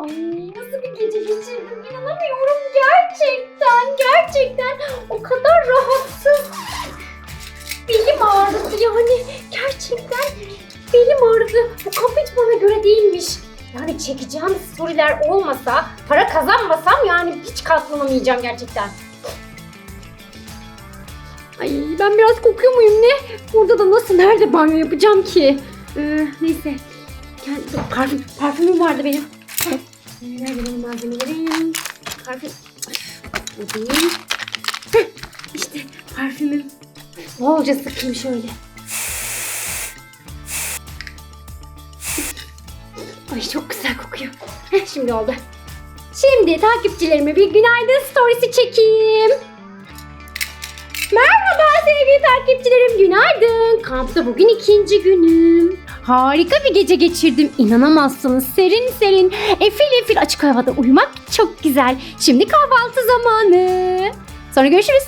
Ay nasıl bir gece geçirdim inanamıyorum gerçekten gerçekten o kadar rahatsız. Belim ağrıdı yani gerçekten belim ağrıdı. Bu hiç bana göre değilmiş. Yani çekeceğim storyler olmasa, para kazanmasam yani hiç katlanamayacağım gerçekten. Ay ben biraz kokuyor muyum ne? Burada da nasıl nerede banyo yapacağım ki? Ee, neyse. Kendi, parfüm, parfümüm vardı benim. Nerede benim? Parfüm. Heh, İşte parfümüm. Bolca sıkayım şöyle. Ay çok güzel kokuyor. Heh, şimdi oldu. Şimdi takipçilerime bir günaydın storiesi çekeyim. Merhaba sevgili takipçilerim günaydın. Kampta bugün ikinci günüm. Harika bir gece geçirdim. İnanamazsınız. Serin serin, efil efil açık havada uyumak çok güzel. Şimdi kahvaltı zamanı. Sonra görüşürüz.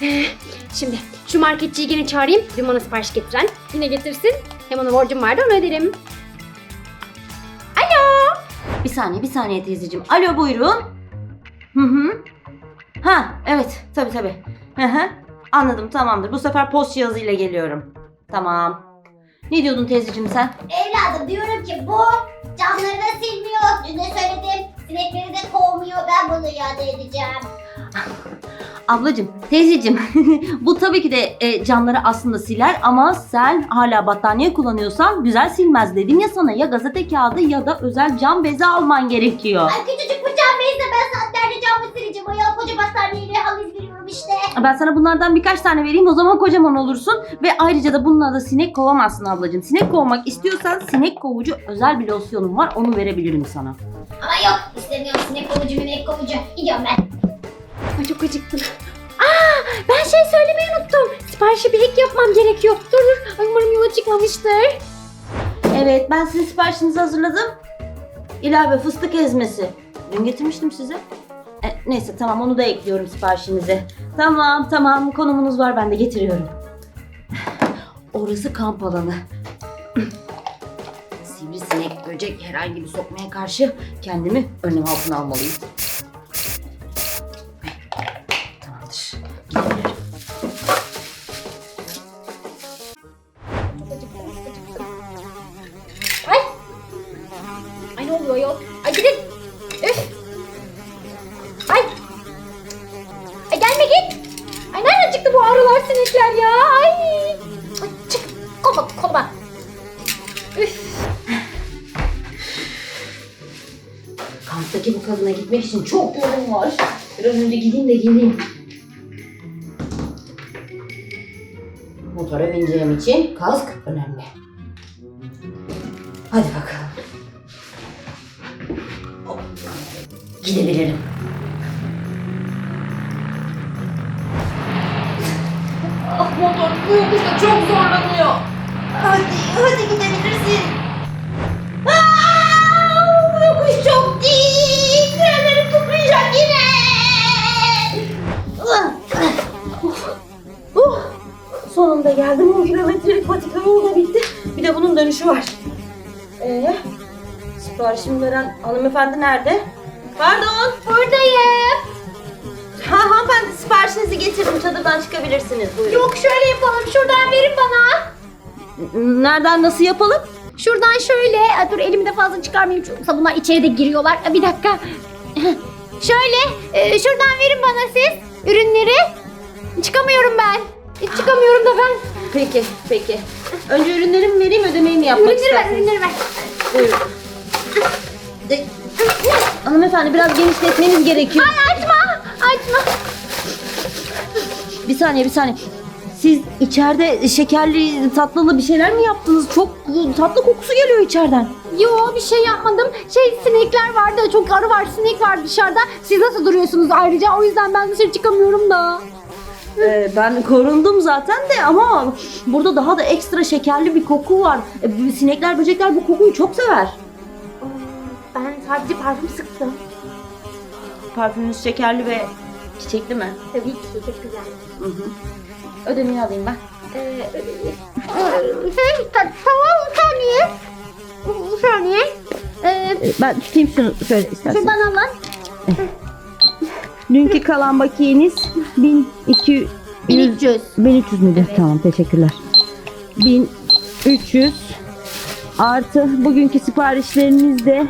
Şimdi şu marketçiyi gene çağırayım. Dün bana sipariş getiren. Yine getirsin. Hem ona borcum vardı onu öderim. Alo. Bir saniye, bir saniye teyzeciğim. Alo buyurun. Hı hı. Ha, evet. Tabii tabii. Hı hı. Anladım, tamamdır. Bu sefer post cihazıyla geliyorum. Tamam. Ne diyordun teyzeciğim sen? Evladım diyorum ki bu camları da silmiyor. Dün de söyledim. Sinekleri de kovmuyor. Ben bunu iade edeceğim. Ablacığım, teyzeciğim. Bu tabii ki de e, camları aslında siler ama sen hala battaniye kullanıyorsan güzel silmez dedim ya sana. Ya gazete kağıdı ya da özel cam bezi alman gerekiyor. Ay küçücük bu cam bezle ben saatlerce camı sileceğim. Ya koca battaniyeyle halı veriyorum işte. Ben sana bunlardan birkaç tane vereyim o zaman kocaman olursun. Ve ayrıca da bununla da sinek kovamazsın ablacığım. Sinek kovmak istiyorsan sinek kovucu özel bir losyonum var onu verebilirim sana. Ama yok istemiyorum sinek kovucu minek kovucu. Gidiyorum ben. Ay çok acıktım. Aa, ben şey söylemeyi unuttum. Siparişe bir ek yapmam gerekiyor. Dur dur. Ay, umarım yola çıkmamıştır. Evet ben sizin siparişinizi hazırladım. İlave fıstık ezmesi. Dün getirmiştim size. E, neyse tamam onu da ekliyorum siparişinize. Tamam tamam konumunuz var ben de getiriyorum. Orası kamp alanı. Sivrisinek, böcek herhangi bir sokmaya karşı kendimi önlem altına almalıyım. Arılar sinekler ya? Ay. Ay çık. Koma. Üf. Kamptaki bu kadına gitmek için çok yolum var. Bir an önce gideyim de geleyim. Motora bineceğim için kask önemli. Hadi bakalım. Gidebilirim. Ah motor bu yokuşta çok zorlanıyor. Hadi, hadi gidebilirsin. Aa, bu yokuş çok dik. Frenlerim tutmayacak yine. Ah. Uf, uf. Sonunda geldim. 10 kilometrelik patika yol da bitti. Bir de bunun dönüşü var. Ee, siparişimi veren hanımefendi nerede? Pardon. Buradayım. Siparişinizi getirdim. Çadırdan çıkabilirsiniz. Buyurun. Yok şöyle yapalım. Şuradan verin bana. Nereden nasıl yapalım? Şuradan şöyle. Aa, dur elimi de fazla çıkarmayayım. Yoksa bunlar içeri de giriyorlar. Aa, Bir dakika. şöyle. e, şuradan verin bana siz ürünleri. Çıkamıyorum ben. Hiç çıkamıyorum da ben. Peki, peki. Önce ürünlerimi vereyim, ödemeyi mi yapmak Ürünleri ver, istersiniz? ürünleri ver. Buyurun. De- Hanımefendi biraz genişletmeniz gerekiyor. Ay açma, açma. Bir saniye bir saniye. Siz içeride şekerli tatlılı bir şeyler mi yaptınız? Çok tatlı kokusu geliyor içeriden. Yo bir şey yapmadım. Şey sinekler vardı, çok arı var, sinek var dışarıda. Siz nasıl duruyorsunuz ayrıca? O yüzden ben dışarı çıkamıyorum da. Ee, ben korundum zaten de ama burada daha da ekstra şekerli bir koku var. Ee, bu sinekler böcekler bu kokuyu çok sever. Ben sadece parfüm sıktım. Parfümünüz şekerli ve çiçekli mi? Tabii ki çok güzel. Hı hı. Ödemeyi alayım ben. Ee, şey, ta- tamam bir saniye. Bir saniye. Ee, Ee, Ben tutayım şunu şöyle istersen. Şuradan al lan. Dünkü kalan bakiyeniz 1200 1300. 1300 müydü? Tamam teşekkürler. 1300 artı bugünkü siparişleriniz de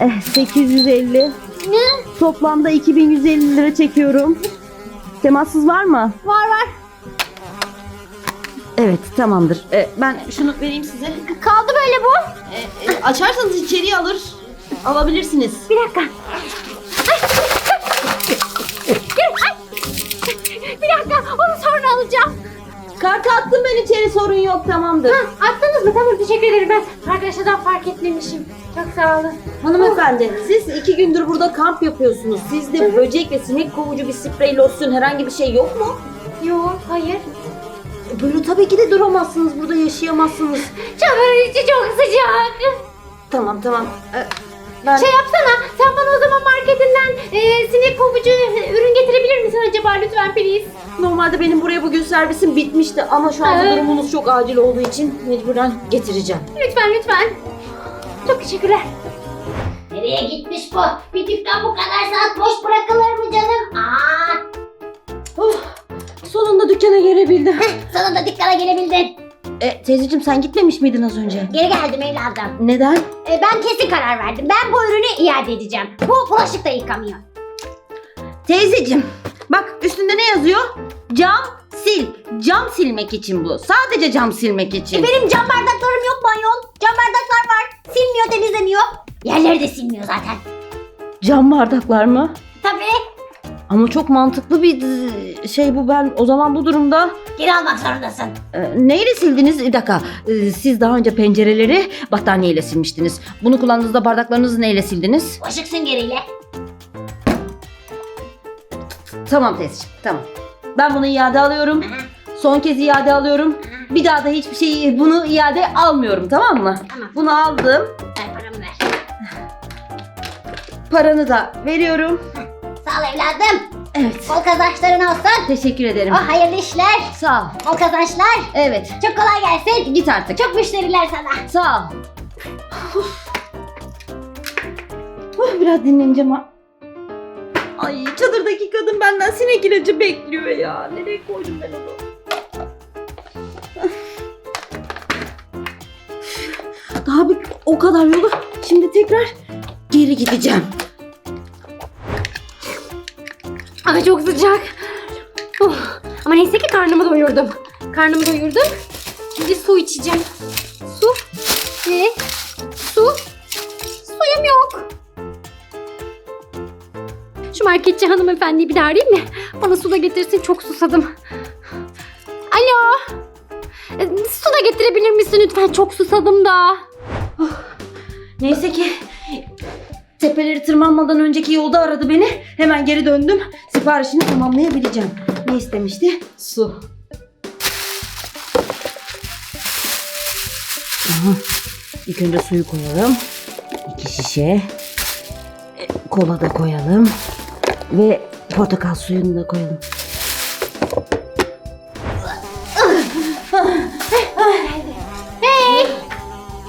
eh, 850. Ne? Toplamda 2150 lira çekiyorum. Temassız var mı? Var var. Evet tamamdır. Ee, ben şunu vereyim size. Kaldı böyle bu. Ee, e, açarsanız içeriye alır. Alabilirsiniz. Bir dakika. Gel. Bir dakika onu sonra alacağım. Kartı attım ben içeri sorun yok tamamdır. Ha, attınız mı? Tamam teşekkür ederim ben. Arkadaşlardan fark etmemişim. Çok sağ olun. Hanımefendi siz iki gündür burada kamp yapıyorsunuz. Sizde böcek ve sinek kovucu bir sprey losyon herhangi bir şey yok mu? Yok hayır. Böyle tabii ki de duramazsınız. Burada yaşayamazsınız. Çamurun içi çok sıcak. Tamam tamam. Ee, ben Şey yapsana sen bana o zaman marketinden e, sinek kovucu e, ürün getirebilir misin acaba lütfen please? Normalde benim buraya bugün servisim bitmişti ama şu anda Evet. durumunuz çok acil olduğu için mecburen getireceğim. Lütfen lütfen. Çok teşekkürler. Nereye gitmiş bu? Bir dükkan bu kadar saat boş bırakılır mı canım? Aa, Oh, sonunda dükkana gelebildim. sonunda dükkana gelebildin. e, teyzeciğim sen gitmemiş miydin az önce? Geri geldim evladım. Neden? E, ben kesin karar verdim. Ben bu ürünü iade edeceğim. Bu bulaşık da yıkamıyor. Teyzeciğim bak üstünde ne yazıyor? Cam sil. Cam silmek için bu. Sadece cam silmek için. E, benim cam bardaklarım yok mu ayol? Cam bardaklar var. Silmiyor temizlemiyor. Yerleri de silmiyor zaten. Cam bardaklar mı? Tabii. Ama çok mantıklı bir şey bu ben o zaman bu durumda Geri almak zorundasın. e, neyle sildiniz? Bir dakika e, siz daha önce pencereleri battaniyeyle silmiştiniz. Bunu kullandığınızda bardaklarınızı neyle sildiniz? Bulaşık süngeriyle. Tamam teyzeciğim tamam. Ben bunu iade alıyorum. Son kez iade alıyorum. Bir daha da hiçbir şey bunu iade almıyorum tamam mı? Tamam. Bunu aldım. Ver paramı ver. Paranı da veriyorum. Sağ ol evladım. Evet. Bol kazançların olsun. Teşekkür ederim. Oh hayırlı işler. Sağ ol. Bol kazançlar. Evet. Çok kolay gelsin. Git artık. Çok müşteriler sana. Sağ ol. Oh, biraz dinleneceğim ha. Ay çadırdaki kadın benden sinek ilacı bekliyor ya. Nereye koydum ben onu? Daha bir o kadar yolu. Şimdi tekrar geri gideceğim. Ay çok sıcak. Oh. Ama neyse ki karnımı doyurdum. Karnımı doyurdum. Şimdi su içeceğim. Su. Ne? Su. Suyum yok. Şu marketçi hanımefendiyi bir daha arayayım da bana su da getirsin. Çok susadım. Alo. E, Su da getirebilir misin lütfen? Çok susadım da. Neyse ki tepeleri tırmanmadan önceki yolda aradı beni. Hemen geri döndüm. Siparişini tamamlayabileceğim. Ne istemişti? Su. Aha. İlk önce suyu koyalım. İki şişe. E, Kola da koyalım. Ve portakal suyunu da koyalım. Hey.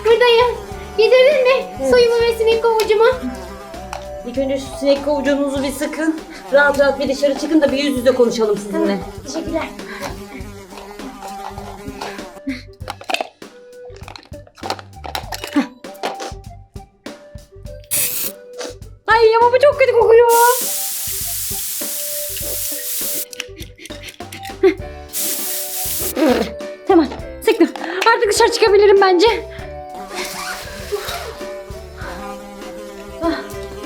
Buradayım. Getirdin mi? Suyumu ve sinek kovucumu. İlk önce şu sinek kovucunuzu bir sıkın. Rahat rahat bir dışarı çıkın da bir yüz yüze konuşalım sizinle. Teşekkürler. Ay ama bu çok kötü kokuyor. Çıkabilirim bence. Ah,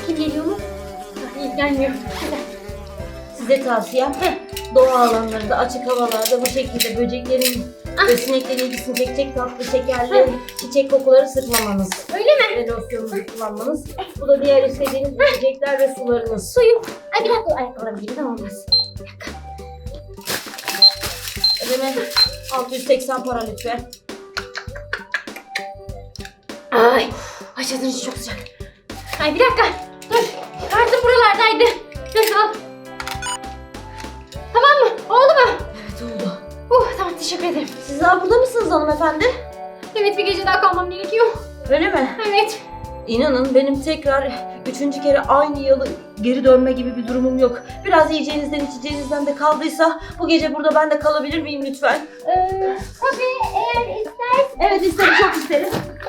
Kim geliyor mu? Ah, Gelmiyor. Size tavsiyem doğa alanlarında açık havalarda bu şekilde böceklerin ve sineklerin ilgisini çekecek tatlı şekerli çiçek kokuları sıkmamanız. Öyle mi? Ve losyonunuzu kullanmanız. Bu da diğer istediğiniz böcekler ve sularınız. Suyum. Ay bir dakika ayakkabılarımı giyeyim olmaz. Ödeme 680 para lütfen. Ay. Ay çadırın içi çok sıcak. Ay bir dakika. Dur. Kartım buralardaydı. Dur al. Tamam mı? Oldu mu? Evet oldu. Uh, tamam teşekkür ederim. Siz daha burada mısınız hanımefendi? Evet bir gece daha kalmam gerekiyor. Öyle mi? Evet. İnanın benim tekrar üçüncü kere aynı yalı geri dönme gibi bir durumum yok. Biraz yiyeceğinizden içeceğinizden de kaldıysa bu gece burada ben de kalabilir miyim lütfen? Ee, tabii eğer